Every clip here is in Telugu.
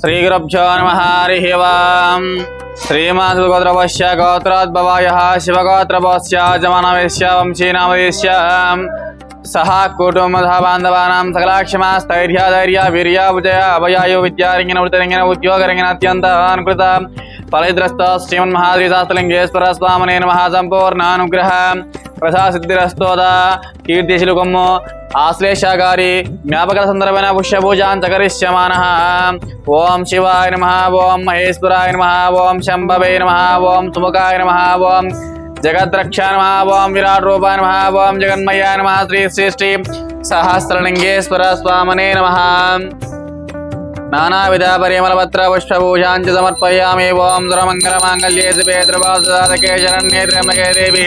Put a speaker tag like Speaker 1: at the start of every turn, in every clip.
Speaker 1: శ్రీ గురుభ్యో నమ హరి శ్రీమాన్ గోత్రవశ్య గోత్రోద్భవాయ శివగోత్రభోస్య జమనవేశ్య వంశీనామవేశ్య సహా కుటుంబ బాంధవానాం సకలాక్షమా స్థైర్య ధైర్య వీర్య విజయ అభయాయు విద్యారంగిన వృతరంగిన ఉద్యోగరంగిన అత్యంత అనుకృత ఫలద్రస్త శ్రీమన్మహాద్రిశాస్త్రలింగేశ్వర స్వామనే నమ సంపూర్ణానుగ్రహ ప్రసాసిద్ధిరస్తోద కీర్తిశిలుకమ్ము ఆశ్లేష గారి జ్ఞాపక సందర్భమైన పుష్యభూజాన్ చకరిష్యమాన. ఓం శివాయ నమ ఓం మహేశ్వరాయ నమ ఓం శంభవే నమ ఓం సుముఖాయ నమ ఓం జగద్రక్షా నమ ఓం విరాట్ రూపాయ నమ ఓం జగన్మయ్యాయ నమ శ్రీ శ్రీ శ్రీ సహస్రలింగేశ్వర స్వామనే నమ. నానావిధ పరిమళపత్ర పుష్పభూషాంచ సమర్పయామి. ఓం దురమంగళమాంగళ్యే శివే ధ్రువాసదాతకే శరణ్యే త్ర్యంబకే దేవి.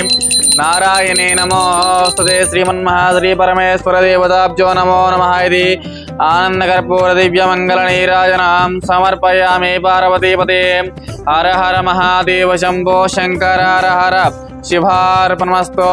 Speaker 1: నారాయణే నమోస్తుతే శ్రీమన్మహాశ్రీ పరమేశ్వర దేవతాబ్జో నమో నమ ఇది ఆనందకర్పూర దివ్యమంగళ నీరాజనాం సమర్పయామి పార్వతీపతే హర హర మహాదేవ శంభో శంకర హర హర శివార్పణమస్తో